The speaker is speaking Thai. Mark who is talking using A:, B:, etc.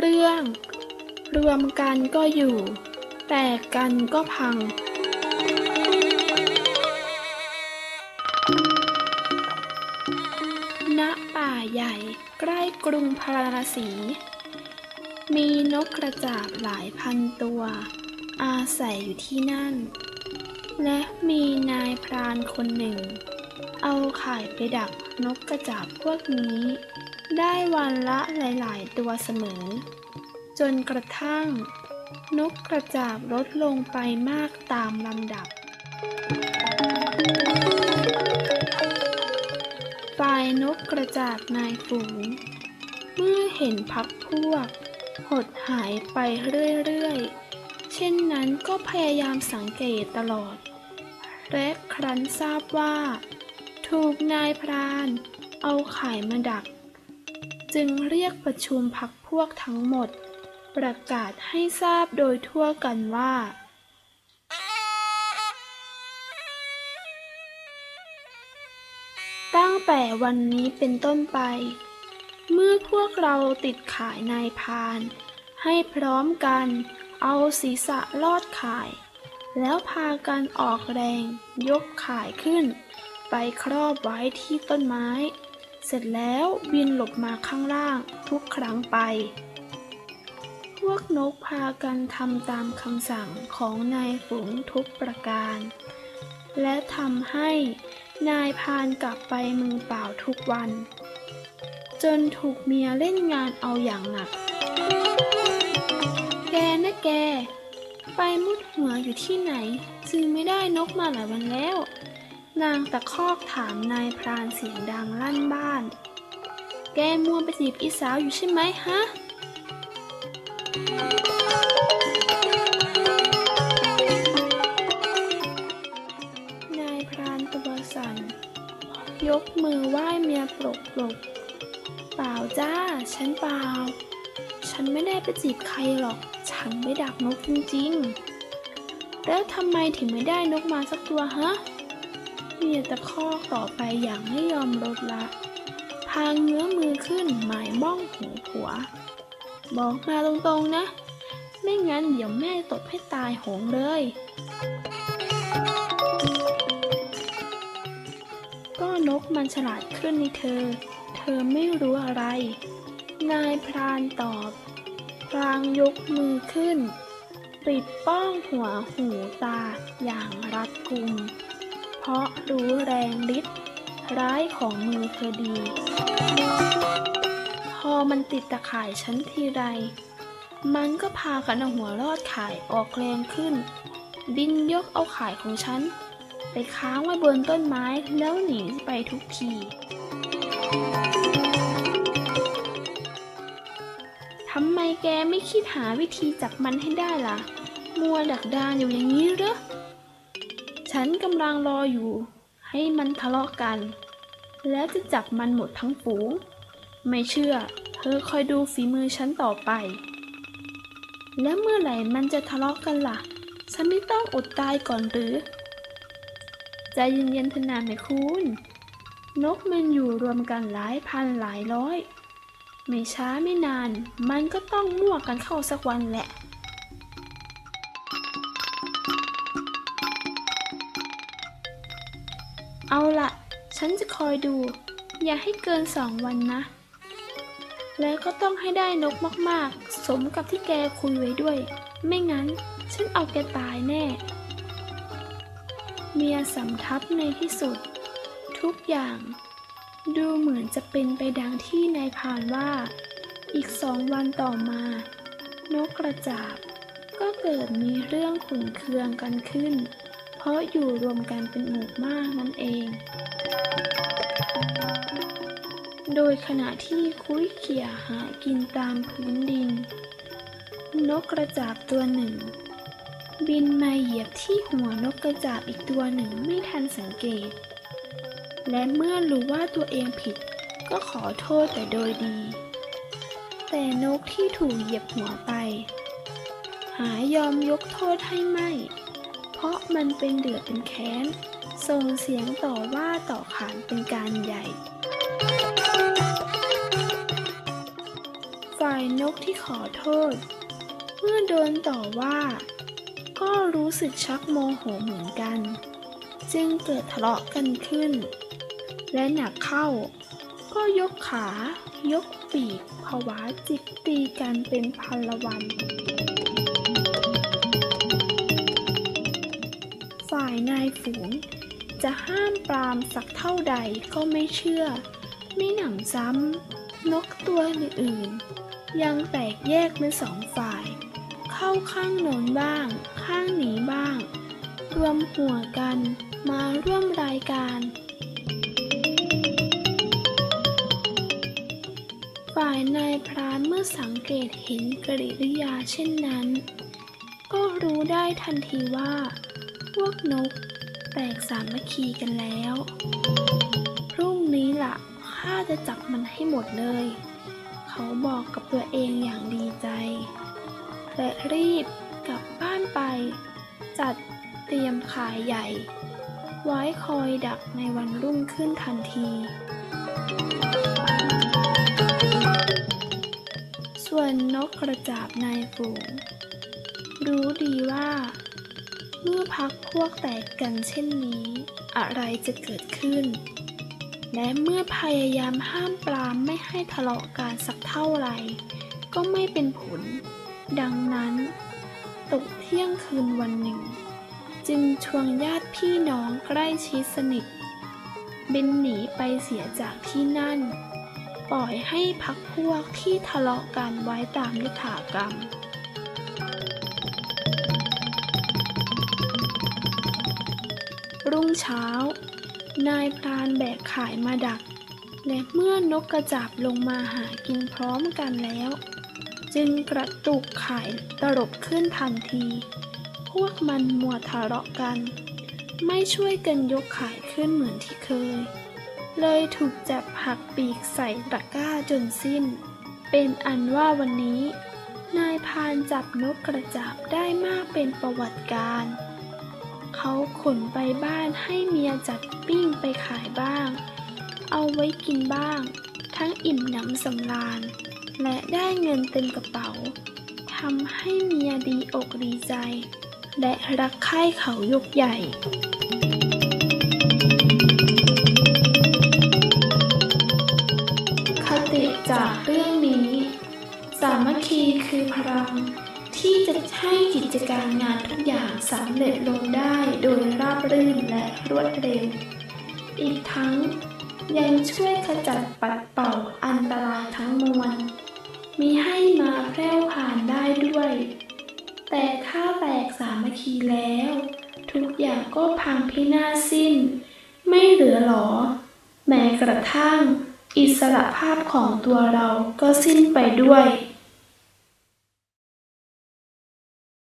A: เรื่อง รวมกันก็อยู่ แตกกันก็พัง ณ ป่าใหญ่ใกล้กรุงพาราสี มีนกกระจาบหลายพันตัว อาศัยอยู่ที่นั่น และมีนายพรานคนหนึ่ง เอาข่ายไปดักนกกระจาบพวกนี้ ได้วันละหลาย ๆ ตัวเสมอ จนกระทั่ง นกกระจาบลดลงไปมากตามลำดับ ฝ่ายนกกระจาบนายฝูง เมื่อเห็นพักพวก หดหายไปเรื่อย ๆ เช่นนั้นก็พยายามสังเกตตลอด และครั้นทราบว่า ถูกนายพราน เอาไข่มาดัก จึงเรียกประชุมพักพวกทั้งหมด ประกาศให้ทราบโดยทั่วกันว่า ตั้งแต่วันนี้เป็นต้นไป เมื่อพวกเราติดขายนายพาน ให้พร้อมกันเอาศีรษะลอดขาย แล้วพากันออกแรงยกขายขึ้น ไปครอบไว้ที่ต้นไม้ เสร็จแล้วบินหลบมาข้างล่างทุกครั้งไป พวกนกพากันทำตามคำสั่งของนายฝูงทุกประการ และทำให้นายพานกลับไปมือเปล่าทุกวัน จนถูกเมียเล่นงานเอาอย่างหนัก แกนะแก ไปมุดหัวอยู่ที่ไหนจึงไม่ได้นกมาหลายวันแล้ว นางตะคอกถามนายพรานเสียงดังลั่นบ้าน แกมัวไปจีบอีสาวอยู่ใช่ไหมฮะ นายพรานตัวสั่น ยกมือไหว้เมียปลกปลกเปล่าจ้า ฉันเปล่า ฉันไม่ได้ไปจีบใครหรอก ฉันไปดักนกจริงๆ แล้วทำไมถึงไม่ได้นกมาสักตัวฮะ เมียตะคอกต่อไปอย่างไม่ยอมลดละ พางเงื้อมือขึ้นหมายบ้องหูผัว บอกมาตรงๆนะ ไม่งั้นเดี๋ยวแม่ตบให้ตายหงเลย ก็นกมันฉลาดขึ้นในเธอ เธอไม่รู้อะไร นายพรานตอบ พลางยกมือขึ้น ปิดป้องหัวหูตาอย่างรัดกุม เพราะรู้แรงฤทธิ์ร้ายของมือเธอดี พอมันติดตะข่ายฉันทีไร มันก็พากันเอาหัวลอดข่ายออกแรงขึ้น บินยกเอาข่ายของฉัน ไปค้างไว้บนต้นไม้แล้วหนีไปทุกทีทำไมแกไม่คิดหาวิธีจับมันให้ได้ล่ะ มัวดักดานอยู่อย่างนี้เหรอ ฉันกำลังรออยู่ ให้มันทะเลาะกัน แล้วจะจับมันหมดทั้งฝูง ไม่เชื่อ เธอคอยดูฝีมือฉันต่อไป แล้วเมื่อไหร่มันจะทะเลาะกันล่ะ ฉันไม่ต้องอดตายก่อนหรือ ใจเย็นๆเถอะนาแม่คุณ นกมันอยู่รวมกันหลายพันหลายร้อย ไม่ช้าไม่นาน มันก็ต้องมั่วกันเข้าสักวันแหละ เอาละฉันจะคอยดู อย่าให้เกินสองวันนะ แล้วก็ต้องให้ได้นกมากๆ สมกับที่แกคุยไว้ด้วย ไม่งั้น ฉันเอาแกตายแน่ เมียสำทับในที่สุด ทุกอย่าง ดูเหมือนจะเป็นไปดังที่นายพานว่า อีกสองวันต่อมา นกกระจาบ ก็เกิดมีเรื่องขุนเคืองกันขึ้น เพราะอยู่รวมกันเป็นหมู่มากนั่นเอง โดยขณะที่คุ้ยเขี่ยหากินตามพื้นดิน นกกระจาบตัวหนึ่ง บินมาเหยียบที่หัวนกกระจาบอีกตัวหนึ่งไม่ทันสังเกต และเมื่อรู้ว่าตัวเองผิดก็ขอโทษแต่โดยดี แต่นกที่ถูกเหยียบหัวไป หายอมยกโทษให้ไม่ ราะมันเป็นเดือดเป็นแค้น ส่งเสียงต่อว่าต่อขานเป็นการใหญ่ ฝ่ายนกที่ขอโทษ เมื่อโดนต่อว่า ก็รู้สึกชักโมโหเหมือนกัน จึงเกิดทะเลาะกันขึ้น และหนักเข้า ก็ยกขายกปีกผวาจิกตีกันเป็นพันละวัน ฝ่ายนายฝูง จะห้ามปรามสักเท่าใดก็ไม่เชื่อ ไม่หนำซ้ำ นกตัวอื่นๆ ยังแตกแยกเป็นสองฝ่าย เข้าข้างโนนบ้าง ข้างหนีบ้าง รวมหัวกันมาร่วมรายการ ฝ่ายนายพรานเมื่อสังเกตเห็นกริยาเช่นนั้น ก็รู้ได้ทันทีว่า พวกนก แตกสามัคคีกันแล้ว พรุ่งนี้ล่ะข้าจะจับมันให้หมดเลย เขาบอกกับตัวเองอย่างดีใจ และรีบกลับบ้านไป จัดเตรียมขายใหญ่ ไว้คอยดักในวันรุ่งขึ้นทันที ส่วนนกกระจาบนายฝูง รู้ดีว่า เมื่อพักพวกแตกกันเช่นนี้ อะไรจะเกิดขึ้น และเมื่อพยายามห้ามปรามไม่ให้ทะเลาะกันสักเท่าไหร่ ก็ไม่เป็นผล ดังนั้น ตกเที่ยงคืนวันหนึ่ง จึงชวนญาติพี่น้องใกล้ชิดสนิทบินหนีไปเสียจากที่นั่น ปล่อยให้พักพวกที่ทะเลาะกันไว้ตามยถากรรม รุ่งเช้า นายพรานแบกขายมาดัก และเมื่อนกกระจาบลงมาหากินพร้อมกันแล้ว จึงกระตุกขายตลบขึ้นทันที พวกมันมัวทะเลาะกัน ไม่ช่วยกันยกขายขึ้นเหมือนที่เคย เลยถูกจับหักปีกใส่ตะกร้าจนสิ้น เป็นอันว่าวันนี้ นายพานจับนกกระจาบได้มากเป็นประวัติการ์ เขาขนไปบ้านให้เมียจัดปิ้งไปขายบ้าง เอาไว้กินบ้าง ทั้งอิ่มหนำสำราญ และได้เงินเต็มกระเป๋าทำให้เมียดีอกดีใจ และรักใคร่เขายกใหญ่คติจากเรื่องนี้ สามัคคีคือพลัง ที่จะให้กิจการงานทุกอย่างสำเร็จลงได้โดยราบรื่นและรวดเร็ว อีกทั้งยังช่วยขจัดปัดเป่าอันตรายทั้งมวลมีให้มาแพร่ผ่านได้ด้วย แต่ถ้าแตกสามัคคีแล้ว ทุกอย่างก็พังพินาศสิ้น ไม่เหลือหรอ แม้กระทั่ง อิสระภาพของตัวเราก็สิ้นไปด้วย